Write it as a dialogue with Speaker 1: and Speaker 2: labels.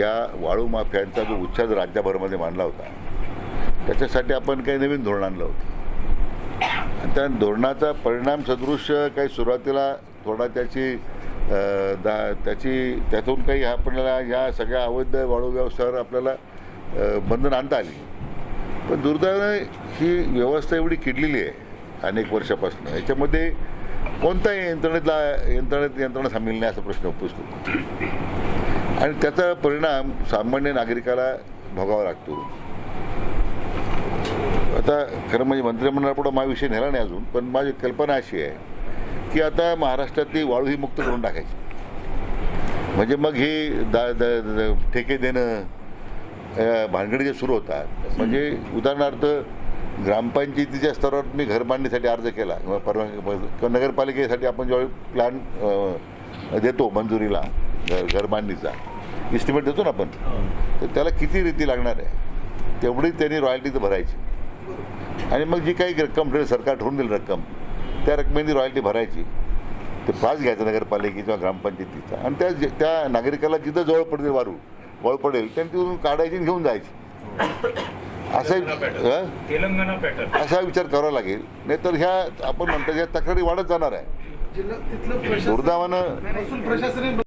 Speaker 1: या वाळू माफियांचा जो उच्छाद राज्यभरामध्ये मांडला होता त्याच्यासाठी आपण काही नवीन धोरण आणलं होतं. आणि त्या धोरणाचा परिणाम सदृश काही सुरुवातीला थोडा त्याची दा त्याची त्यातून काही आपल्याला ह्या सगळ्या अवैध वाळू व्यवसायावर आपल्याला बंधन आणता आली. पण दुर्दैवाने ही व्यवस्था एवढी किडलेली आहे अनेक वर्षापासून. याच्यामध्ये कोणत्याही यंत्रणेतला यंत्रणेत यंत्रणा सामील नाही असा प्रश्न उपस्थित आणि त्याचा परिणाम सामान्य नागरिकाला भोगावा लागतो. आता खरं म्हणजे मंत्रिमंडळापुढं माझा विषय नेला नाही अजून पण माझी कल्पना अशी आहे की आता महाराष्ट्रातली वाळू ही मुक्त करून टाकायची. म्हणजे मग ही दा द- ठेके देणं भानगडी जे सुरू होतात म्हणजे उदाहरणार्थ ग्रामपंचायतीच्या स्तरावर मी घर बांधणीसाठी अर्ज केला किंवा परवानगी किंवा नगरपालिकेसाठी आपण ज्यावेळी प्लॅन देतो मंजुरीला घर घर बांधणीचा इस्टिमेट देतो ना आपण. तर त्याला किती रीती लागणार आहे? तेवढी त्यांनी रॉयल्टी तर भरायची. आणि मग जी काही रक्कम ठरेल सरकार ठरवून देईल रक्कम त्या रकमेने रॉयल्टी भरायची. ते पास घ्यायचं नगरपालिकेचा किंवा ग्रामपंचायतीचा. आणि त्या त्या नागरिकाला जिथं जवळ पडेल वारू वळ पडेल त्यांनी तिथून काढायची आणि घेऊन जायची. असा?
Speaker 2: तेलंगणा पॅटर्न.
Speaker 1: असा विचार करावा लागेल. नाहीतर ह्या आपण म्हणतो ह्या तक्रारी वाढत जाणार आहे.
Speaker 3: जिल्हा तिथलं प्रशासन
Speaker 1: दुर्दैवानं